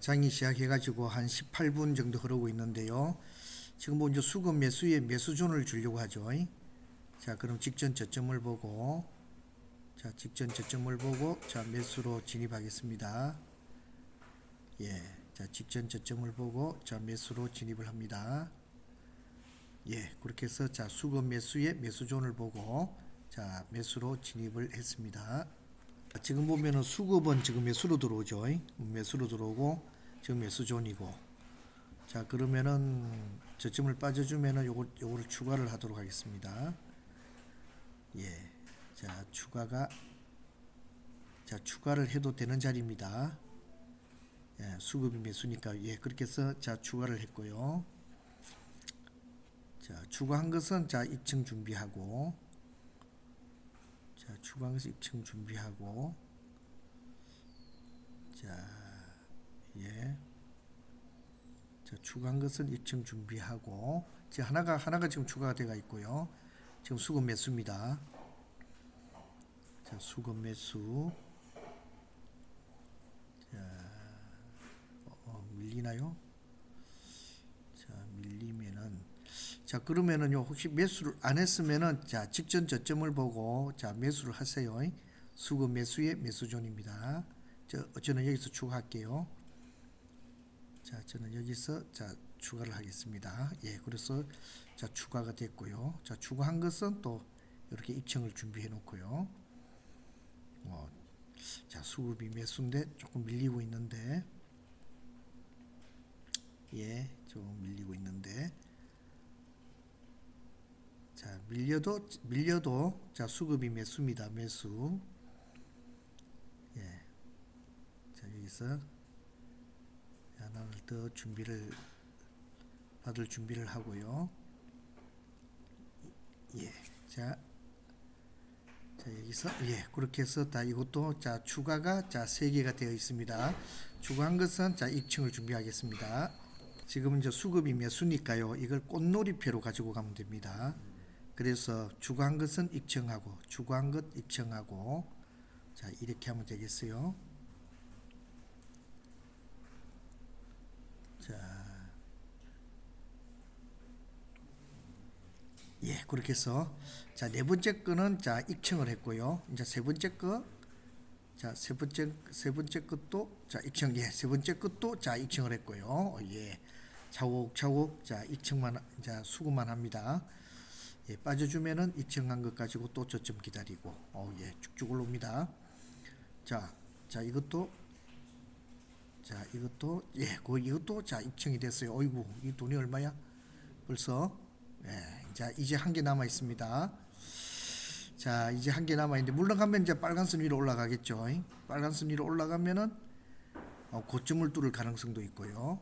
장이 시작해가지고 한 18분 정도 흐르고 있는데요. 지금 뭐 이제 수급 매수에 매수존을 주려고 하죠. 자, 그럼 직전 저점을 보고, 자, 직전 저점을 보고, 자, 매수로 진입하겠습니다. 예, 자, 직전 저점을 보고, 자, 매수로 진입을 합니다. 예, 그렇게 해서 자, 수급 매수에 매수존을 보고, 자, 매수로 진입을 했습니다. 지금 보면은 수급은 지금 매수로 들어오죠. 매수로 들어오고 지금 매수존이고. 자 그러면은 저점을 빠져주면은 요거 요거를 추가를 하도록 하겠습니다. 예, 자 추가가 자 추가를 해도 되는 자리입니다. 예, 수급이 매수니까 예 그렇게 해서 자 추가를 했고요. 자 추가한 것은 자 2층 준비하고. 자, 추방해서 입층 준비하고 자, 예. 자, 추가한 것은 입층 준비하고 지금 하나가 하나가 지금 추가가 되어 있고요. 지금 수급 매수입니다. 자, 수급 매수. 자, 어, 어, 밀리나요? 자, 밀리면은 자 그러면은요 혹시 매수를 안 했으면은 자 직전 저점을 보고 자 매수를 하세요 수급 매수의 매수존입니다 저 저는 여기서 추가할게요 자 저는 여기서 자 추가를 하겠습니다. 예 그래서 자 추가가 됐고요. 자 추가한 것은 또 이렇게 입청을 준비해 놓고요. 어, 자 수급이 매수인데 조금 밀리고 있는데 예 조금 밀리고 있는데 자 밀려도 밀려도 자 수급이 매수입니다? 매수? 예 자 여기서 하 나를 더 준비를 받을 준비를 하고요. 예 자 자 여기서 예 그렇게 해서 다 이것도 자 추가가 자세 개가 되어 있습니다. 추가한 것은 자 입층을 준비하겠습니다. 지금 이제 수급이 매수니까요. 이걸 꽃놀이표로 가지고 가면 됩니다. 그래서 추가한 것은 입청하고 추가한 것 입청하고 자 이렇게 하면 되겠어요. 자, 예 그렇게 해서 자 네 번째 거는 자 입청을 했고요. 이제 세 번째 거. 자, 세 번째 세 번째 것도 자, 입청 예, 세 번째 것도 자, 입청을 했고요. 어, 예. 차곡차곡 자, 입청만 자, 수급만 합니다. 예, 빠져주면은 입청한 것 가지고 또 저점 기다리고 어, 예, 쭉쭉 올라옵니다. 자, 자 이것도 자 이것도 예, 그 이것도 자 입청이 됐어요. 어이구, 이 돈이 얼마야? 벌써 예, 자 이제 한 개 남아 있습니다. 자 이제 한 개 남아 있는데 물러가면 이제 빨간 선 위로 올라가겠죠. 빨간 선 위로 올라가면은 어, 고점을 뚫을 가능성도 있고요.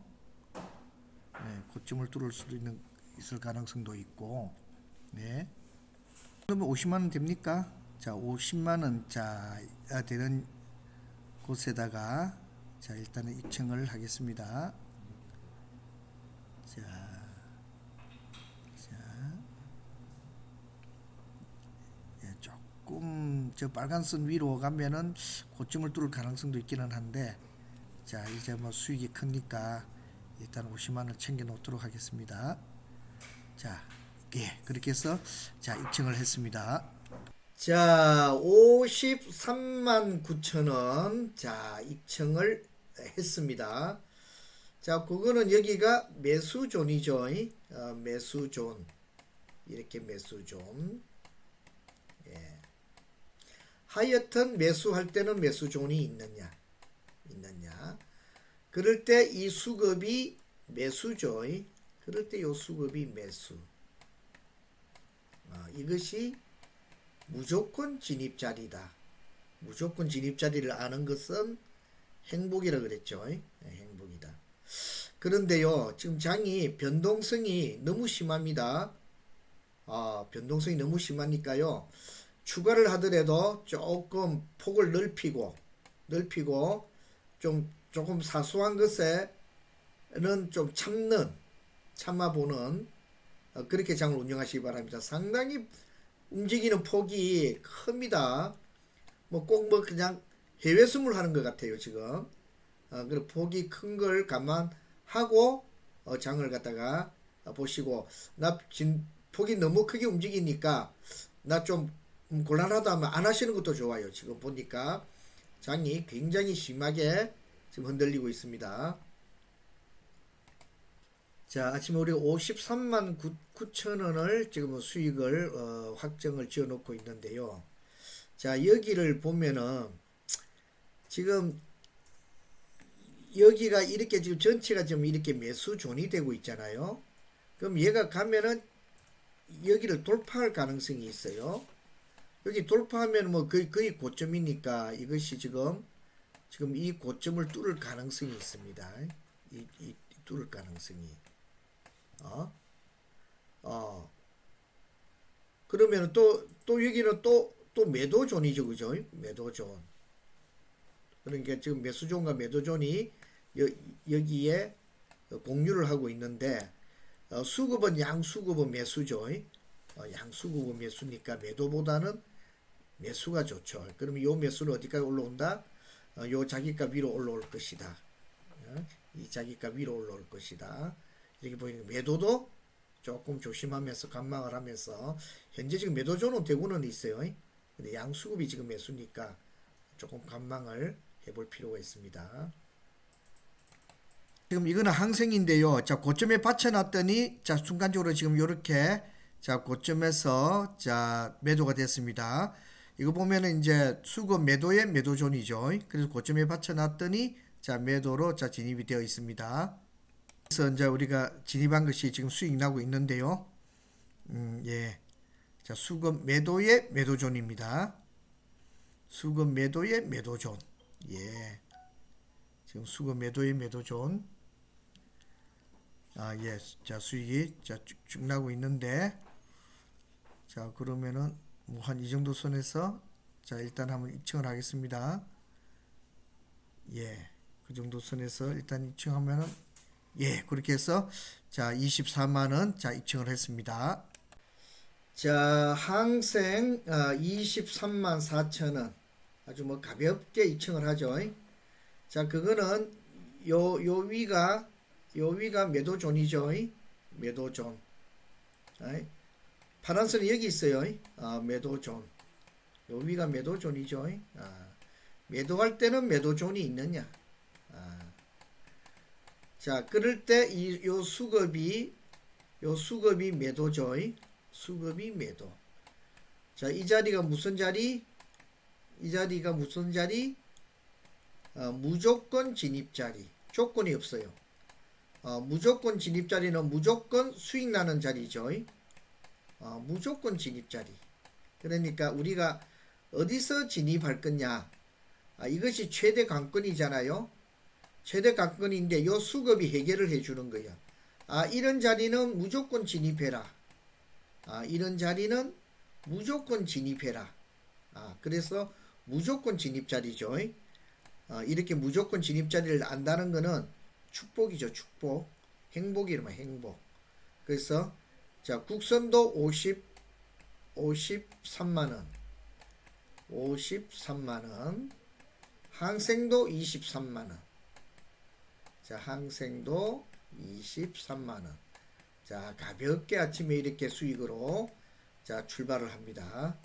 예, 고점을 뚫을 수도 있는 있을 가능성도 있고. 네. 그러면 50만 원 됩니까? 자, 50만 원 자, 아, 되는 곳에다가 자, 일단은 입청을 하겠습니다. 자. 자. 예, 조금 저 빨간 선 위로 가면은 고점을 뚫을 가능성도 있기는 한데 자, 이제 뭐 수익이 크니까 일단 50만 원 챙겨 놓도록 하겠습니다. 자, 예, 그렇게 해서 자 입증을 했습니다. 자, 53만 9천 원. 자, 입증을 했습니다. 자, 그거는 여기가 매수존이죠. 어, 매수존. 이렇게 매수존. 예. 하여튼 매수할 때는 매수존이 있느냐? 있느냐? 그럴 때 이 수급이 매수죠. 그럴 때 이 수급이 매수. 어, 이것이 무조건 진입 자리다. 무조건 진입 자리를 아는 것은 행복이라 그랬죠. 네, 행복이다. 그런데요, 지금 장이 변동성이 너무 심합니다. 아, 변동성이 너무 심하니까요. 추가를 하더라도 조금 폭을 넓히고, 넓히고, 좀, 조금 사소한 것에는 좀 참는, 참아보는, 어, 그렇게 장을 운영하시기 바랍니다. 상당히 움직이는 폭이 큽니다. 뭐 꼭뭐 그냥 해외 스물 하는 것 같아요 지금. 어, 그 폭이 큰 걸 감안하고 어, 장을 갖다가 어, 보시고 나 진, 폭이 너무 크게 움직이니까 나 좀 곤란하다 하면 안 하시는 것도 좋아요. 지금 보니까 장이 굉장히 심하게 지금 흔들리고 있습니다. 자, 아침에 우리가 53만 9, 천 원을 지금 수익을 어, 확정을 지어 놓고 있는데요. 자, 여기를 보면은 지금 여기가 이렇게 지금 전체가 지금 이렇게 매수 존이 되고 있잖아요. 그럼 얘가 가면은 여기를 돌파할 가능성이 있어요. 여기 돌파하면 뭐 거의, 거의 고점이니까 이것이 지금 지금 이 고점을 뚫을 가능성이 있습니다. 이, 이 뚫을 가능성이. 어? 어. 그러면 또, 또 여기는 또, 또 매도존이죠. 그죠? 매도존. 그러니까 지금 매수존과 매도존이 여, 여기에 공유를 하고 있는데, 어, 수급은 양수급은 매수죠. 어, 양수급은 매수니까 매도보다는 매수가 좋죠. 그러면 요 매수는 어디까지 올라온다? 어, 요 자기가 위로 올라올 것이다. 어, 이 자기가 위로 올라올 것이다. 이렇게 보이는 매도도 조금 조심하면서 관망을 하면서 현재 지금 매도존은 대구는 있어요. 근데 양수급이 지금 매수니까 조금 관망을 해볼 필요가 있습니다. 지금 이거는 항생인데요. 자 고점에 받쳐놨더니 자 순간적으로 지금 이렇게 자 고점에서 자 매도가 됐습니다. 이거 보면은 이제 수급 매도의 매도존이죠. 그래서 고점에 받쳐놨더니 자 매도로 자 진입이 되어 있습니다. 그래서 이제 우리가 진입한 것이 지금 수익 나고 있는데요. 음, 예. 자, 수급 매도의 매도존입니다. 수급 매도의 매도존. 예. 지금 수급 매도의 매도존. 아, 예. 자, 수익이 자, 쭉쭉 나고 있는데 자, 그러면은 뭐 한 이 정도 선에서 자, 일단 한번 입증을 하겠습니다. 예. 그 정도 선에서 일단 입증하면은 예, 그렇게 해서 자, 24만 원 자, 입증을 했습니다. 자, 항생 어, 23만 4천 원. 아주 뭐 가볍게 입증을 하죠. 자, 그거는 요 요 위가 요 위가 매도존이죠. 매도존. 아이, 파란 선이 여기 있어요. 아, 매도존. 요 위가 매도존이죠. 아, 매도할 때는 매도존이 있느냐? 아, 자, 그럴 때 이 요 수급이 요 수급이 매도죠. 수급이 매도. 자, 이 자리가 무슨 자리? 이 자리가 무슨 자리? 어, 무조건 진입 자리. 조건이 없어요. 어, 무조건 진입 자리는 무조건 수익 나는 자리죠. 어, 무조건 진입 자리. 그러니까 우리가 어디서 진입할 거냐? 아, 이것이 최대 관건이잖아요. 최대 관건인데 요 수급이 해결을 해주는 거야. 아 이런 자리는 무조건 진입해라. 아 이런 자리는 무조건 진입해라. 아 그래서 무조건 진입 자리죠. 아, 이렇게 무조건 진입 자리를 안다는 거는 축복이죠. 축복. 행복이라면 행복. 그래서 자 국선도 50 53만 원. 53만 원. 항생도 23만 원. 자, 항생도 23만원. 자, 가볍게 아침에 이렇게 수익으로 자, 출발을 합니다.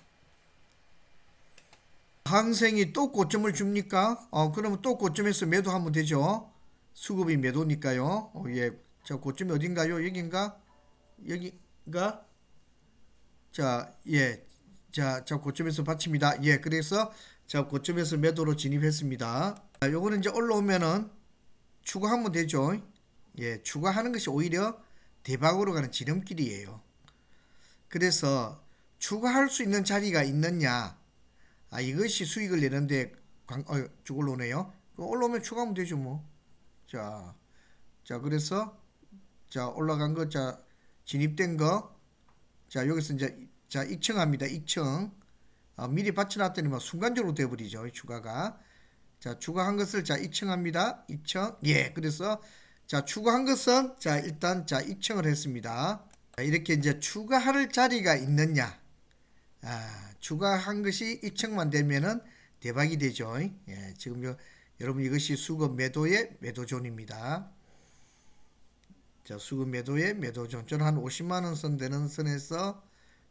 항생이 또 고점을 줍니까? 어, 그러면 또 고점에서 매도하면 되죠. 수급이 매도니까요. 어, 예. 자, 고점이 어딘가요? 여긴가? 여기가? 자, 예. 자, 자, 고점에서 받칩니다. 예. 그래서 자, 고점에서 매도로 진입했습니다. 자, 요거는 이제 올라오면은 추가하면 되죠. 예, 추가하는 것이 오히려 대박으로 가는 지름길이에요. 그래서 추가할 수 있는 자리가 있느냐? 아, 이것이 수익을 내는데 관, 어, 쭉 올라오네요. 올라오면 추가하면 되죠, 뭐. 자, 자, 그래서 자, 올라간 거, 자, 진입된 거, 자, 여기서 이제 자, 입청합니다. 입청. 아, 미리 받쳐놨더니 뭐 순간적으로 돼버리죠, 추가가. 자, 추가한 것을 자, 입청합니다. 입청. 예, 그래서 자, 추가한 것은 자, 일단 자, 입청을 했습니다. 자, 이렇게 이제 추가할 자리가 있느냐? 아, 추가한 것이 입청만 되면은 대박이 되죠. 예, 지금 요 여러분 이것이 수급 매도의 매도존입니다. 자, 수급 매도의 매도존. 저는 한 50만 원 선 되는 선에서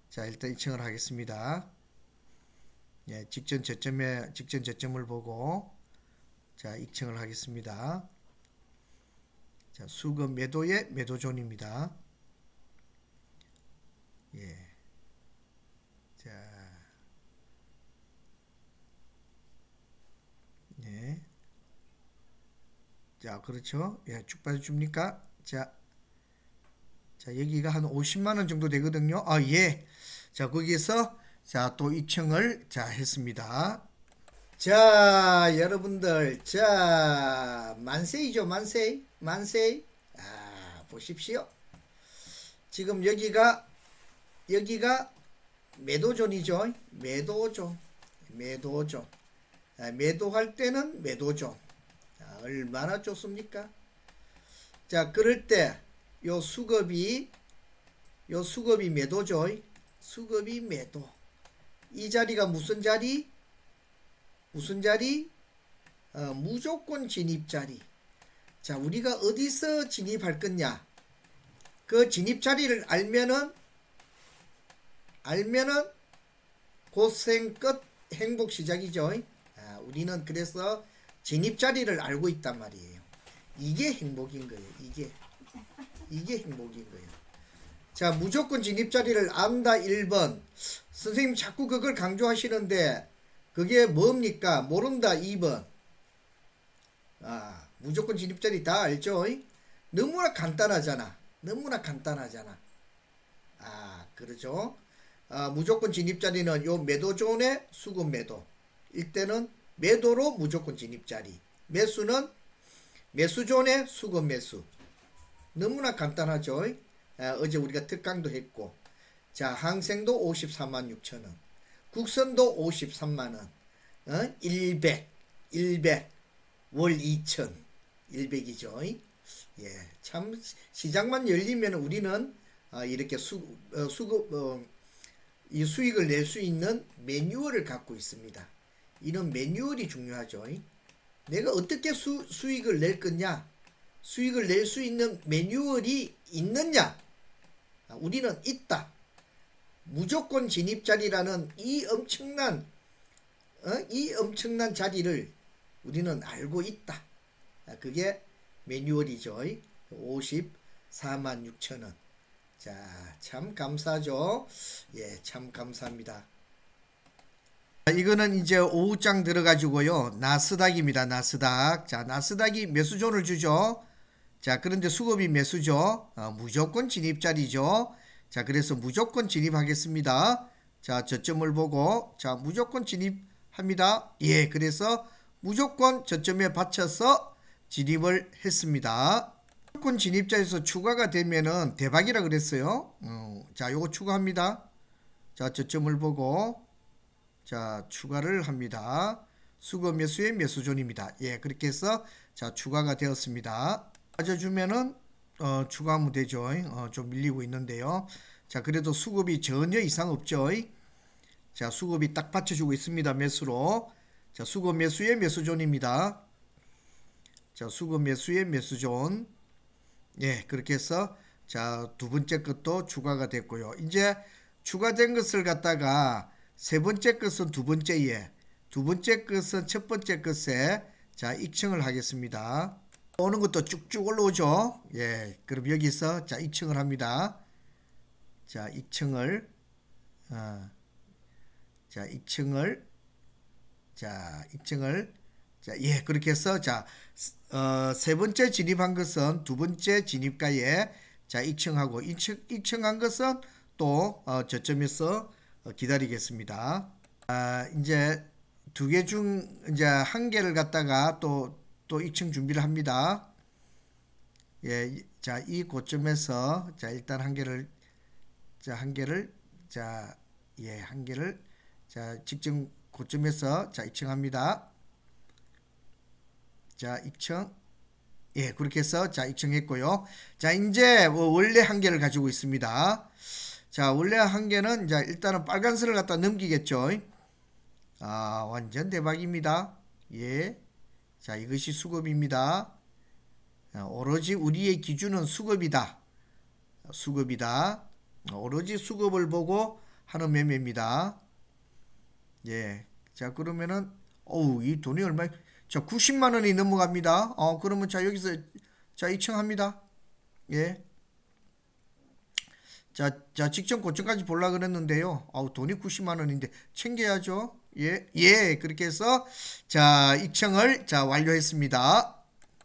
자, 일단 이청을 하겠습니다. 예, 직전 저점에 직전 저점을 보고 자, 이청을 하겠습니다. 자, 수급 매도의 매도존입니다. 예. 자. 예. 자, 그렇죠. 예, 쭉 빠져줍니까? 자. 자, 여기가 한 50만 원 정도 되거든요. 아, 예. 자, 거기에서 자, 또 입청을 자, 했습니다. 자, 여러분들. 자, 만세이죠, 만세. 만세. 아, 보십시오. 지금 여기가 여기가 매도존이죠. 매도존. 매도존. 아, 매도할 때는 매도존. 아, 얼마나 좋습니까? 자, 그럴 때 요 수급이 요 수급이 매도죠. 수급이 매도. 이 자리가 무슨 자리? 무슨 자리? 어, 무조건 진입 자리. 자, 우리가 어디서 진입할 거냐? 그 진입 자리를 알면은 알면은 고생 끝 행복 시작이죠. 아, 우리는 그래서 진입 자리를 알고 있단 말이에요. 이게 행복인 거예요. 이게 이게 행복인 거예요. 자, 무조건 진입 자리를 안다 1번. 선생님 자꾸 그걸 강조하시는데 그게 뭡니까? 모른다 2번. 아, 무조건 진입 자리 다 알죠? 너무나 간단하잖아. 너무나 간단하잖아. 아, 그러죠? 아, 무조건 진입 자리는 요 매도 존의 수급 매도. 일때는 매도로 무조건 진입 자리. 매수는 매수 존의 수급 매수. 너무나 간단하죠. 아, 어제 우리가 특강도 했고. 자, 항생도 54만 6천 원. 국선도 53만 원. 어? 100. 100. 월 2천. 100이죠. 예. 참 시장만 열리면 우리는 아, 이렇게 수, 어, 수급 어, 이 수익을 낼 수 있는 매뉴얼을 갖고 있습니다. 이런 매뉴얼이 중요하죠. 내가 어떻게 수, 수익을 낼 거냐? 수익을 낼 수 있는 매뉴얼이 있느냐? 아, 우리는 있다. 무조건 진입 자리라는 이 엄청난 어? 이 엄청난 자리를 우리는 알고 있다. 아, 그게 매뉴얼이죠. 54만 6천 원. 자, 참 감사죠. 예, 참 감사합니다. 이거는 이제 오후장 들어가지고요. 나스닥입니다. 나스닥. 자, 나스닥이 매수존을 주죠. 자, 그런데 수급이 매수죠. 어, 무조건 진입자리죠. 자, 그래서 무조건 진입하겠습니다. 자, 저점을 보고, 자, 무조건 진입합니다. 예, 그래서 무조건 저점에 받쳐서 진입을 했습니다. 무조건 진입자에서 추가가 되면은 대박이라 그랬어요. 어, 자, 요거 추가합니다. 자, 저점을 보고, 자, 추가를 합니다. 수거 매수의 매수존입니다. 예, 그렇게 해서 자, 추가가 되었습니다. 빠져주면은 어, 추가하면 되죠. 어, 좀 밀리고 있는데요. 자, 그래도 수급이 전혀 이상 없죠. 자, 수급이 딱 받쳐주고 있습니다. 매수로. 자, 수급 매수의 매수존입니다. 자, 수급 매수의 매수존. 예, 그렇게 해서 자, 두 번째 것도 추가가 됐고요. 이제 추가된 것을 갖다가 세 번째 것은 두 번째에, 두 번째 것은 첫 번째 것에 자, 익청을 하겠습니다. 오는 것도 쭉쭉 올라오죠. 예, 그럼 여기서 자, 익청을 합니다. 자, 익청을 어, 자, 익청을 자, 익청을 자, 예, 그렇게 해서 자, 어, 세 번째 진입한 것은 두 번째 진입가에 자, 익청하고 익청, 익청한 것은 또 어, 저점에서 어, 기다리겠습니다. 아, 이제 두 개 중 이제 한 개를 갖다가 또 또 익청 준비를 합니다. 예, 자, 이 고점에서 자, 일단 한 개를 자, 한 개를 자, 예, 한 개를 자, 직전 고점에서 자, 익청합니다. 자, 익청. 예, 그렇게 해서 자, 익청했고요. 자, 이제 뭐 원래 한 개를 가지고 있습니다. 자, 원래 한 개는 자, 일단은 빨간색을 갖다 넘기겠죠. 아, 완전 대박입니다. 예. 자, 이것이 수급입니다. 아, 오로지 우리의 기준은 수급이다. 수급이다. 오로지 수급을 보고 하는 매매입니다. 예. 자, 그러면은 어우, 이 돈이 얼마? 자, 90만 원이 넘어갑니다. 어, 그러면 자, 여기서 자, 입청합니다. 예. 자, 자, 직전 고점까지 볼라 그랬는데요. 아우, 돈이 90만 원인데 챙겨야죠. 예. 예. 그렇게 해서 자, 입청을 자, 완료했습니다.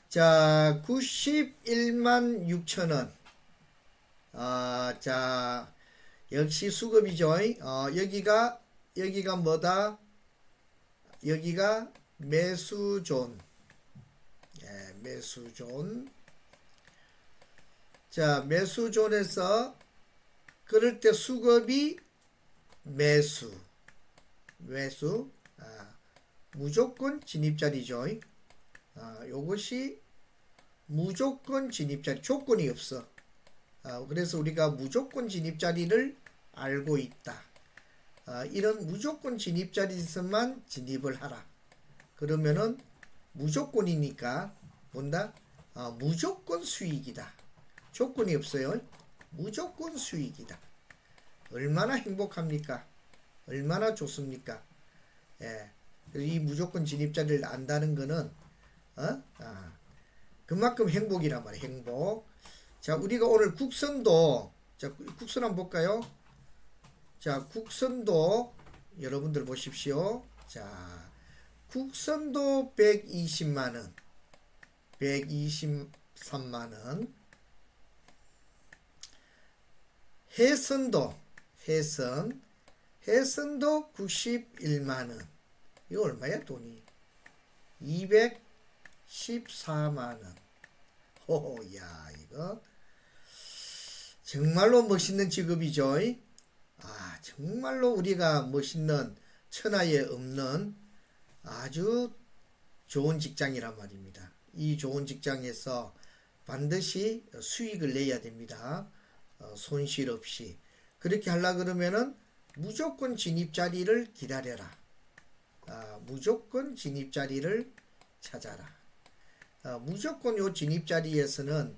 자, 91만 6천 원. 아, 자, 역시 수급이죠. 어, 여기가 여기가 뭐다? 여기가 매수존. 예, 매수존. 자, 매수존에서 그럴 때 수급이 매수. 매수. 아, 무조건 진입자리죠. 아, 요것이 무조건 진입자리. 조건이 없어. 아, 그래서 우리가 무조건 진입자리를 알고 있다. 아, 이런 무조건 진입자리에서만 진입을 하라. 그러면은 무조건이니까 뭔다? 아, 무조건 수익이다. 조건이 없어요. 무조건 수익이다. 얼마나 행복합니까? 얼마나 좋습니까? 예. 이 무조건 진입자리를 안다는 거는 어? 아, 그만큼 행복이란 말이에요. 행복. 자, 우리가 오늘 국선도 자, 국선 한번 볼까요? 자, 국선도 여러분들 보십시오. 자, 국선도 120만 원. 123만 원. 해선도 해선 해선도 91만 원. 이거 얼마야 돈이? 214만 원. 호야 이거 정말로 멋있는 직업이죠. 아 정말로 우리가 멋있는 천하에 없는 아주 좋은 직장이란 말입니다. 이 좋은 직장에서 반드시 수익을 내야 됩니다. 어, 손실 없이 그렇게 하려 그러면은 무조건 진입 자리를 기다려라. 아, 무조건 진입 자리를 찾아라. 아, 무조건 요 진입 자리에서는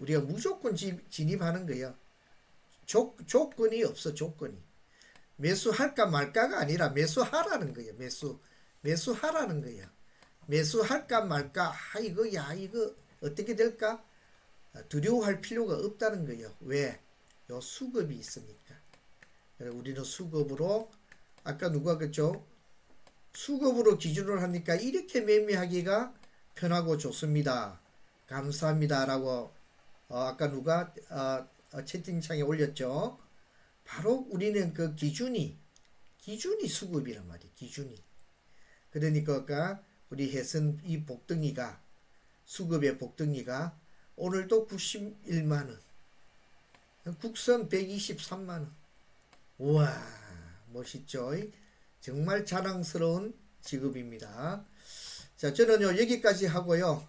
우리가 무조건 지- 진입하는 거예요. 조, 조건이 없어 조건이. 매수할까 말까가 아니라 매수하라는 거예요. 매수 매수하라는 거예요. 매수할까 말까 아 이거 야 이거 어떻게 될까? 아, 두려워할 필요가 없다는 거예요. 왜? 요 수급이 있으니까. 그래서 우리는 수급으로 아까 누가 그랬죠? 수급으로 기준을 하니까 이렇게 매매하기가 편하고 좋습니다. 감사합니다라고 어, 아까 누가 어, 어, 채팅창에 올렸죠. 바로 우리는 그 기준이 기준이 수급이란 말이에요. 기준이. 그러니까 우리 해선 이 복덩이가 수급의 복덩이가 오늘도 91만 원. 국선 123만 원. 우와 멋있죠. 정말 자랑스러운 직업입니다. 자 저는요 여기까지 하고요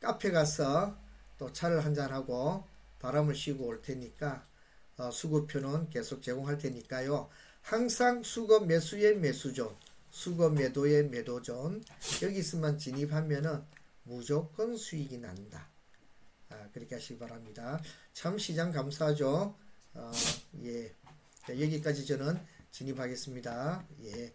카페 가서 또 차를 한잔 하고 바람을 쉬고 올 테니까 어, 수급표는 계속 제공할 테니까요. 항상 수급 매수의 매수존, 수급 매도의 매도존 여기서만 진입하면은 무조건 수익이 난다. 아, 그렇게 하시기 바랍니다. 참 시장 감사하죠. 어, 예. 자, 여기까지 저는 진입하겠습니다. 예.